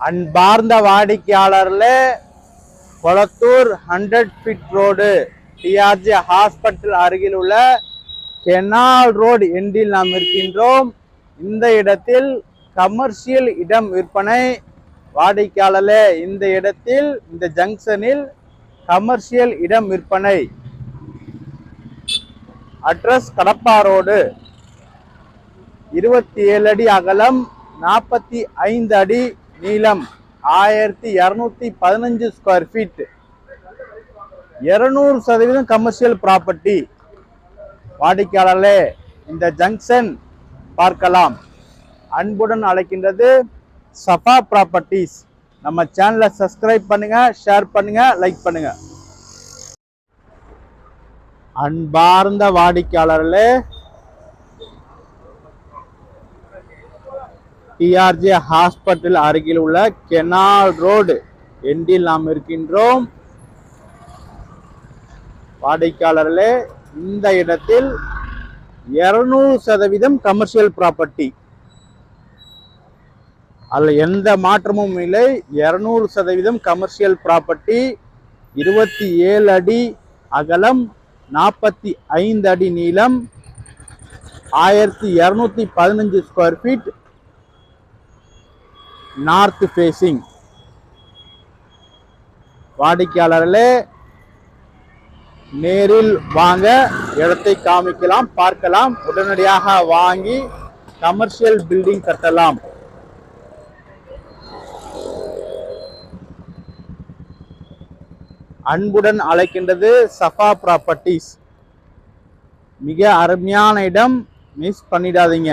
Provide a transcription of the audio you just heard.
அன்பார்ந்த வாடிக்கையாளர்ல Kolathur hundred feet road TRG hospital அருகில் உள்ள கெனால் ரோடு எண்டில் நாம் இருக்கின்றோம். இந்த இடத்தில் கமர்ஷியல் இடம் விற்பனை. வாடிக்கையாளர்களே இந்த இடத்தில் இந்த ஜங்ஷனில் கமர்ஷியல் இடம் விற்பனை. Address Kadapa road. இருபத்தி ஏழு அடி அகலம் நாற்பத்தி ஐந்து அடி நீளம் ஆயிரத்தி இரநூத்தி பதினஞ்சு ஸ்கொயர் ஃபீட் இருநூறு சதவீதம் கமர்ஷியல் ப்ராப்பர்ட்டி வாடிக்கையாளர்களே இந்த ஜங்ஷன் பார்க்கலாம். அன்புடன் அழைக்கின்றது சஃபா ப்ராப்பர்ட்டிஸ் நம்ம சேனலை சப்ஸ்கிரைப் பண்ணுங்க ஷேர் பண்ணுங்க லைக் பண்ணுங்க. அன்பார்ந்த வாடிக்கையாளர்களே டிஆர்ஜி ஹாஸ்பிட்டல் அருகில் உள்ள கெனால் ரோடு எண்டில் நாம் இருக்கின்றோம். வாடிக்கையாளர்களே இந்த இடத்தில் இருநூறு சதவீதம் கமர்ஷியல் ப்ராப்பர்ட்டி அதில் எந்த மாற்றமும் இல்லை. இருநூறு சதவீதம் கமர்ஷியல் ப்ராப்பர்ட்டி இருபத்தி ஏழு அடி அகலம் நாற்பத்தி ஐந்து அடி நீளம் ஆயிரத்தி இரநூத்தி பதினஞ்சு ஸ்கொயர் ஃபீட் நார்த் ஃபேசிங் வாடிக்கையாளர்களே நேரில் வாங்க இடத்தை காமிக்கலாம் பார்க்கலாம் உடனடியாக வாங்கி கமர்ஷியல் பில்டிங் கட்டலாம். அன்புடன் அழைக்கின்றது சஃபா ப்ராப்பர்ட்டிஸ் மிக அருமையான இடம் மிஸ் பண்ணிடாதீங்க.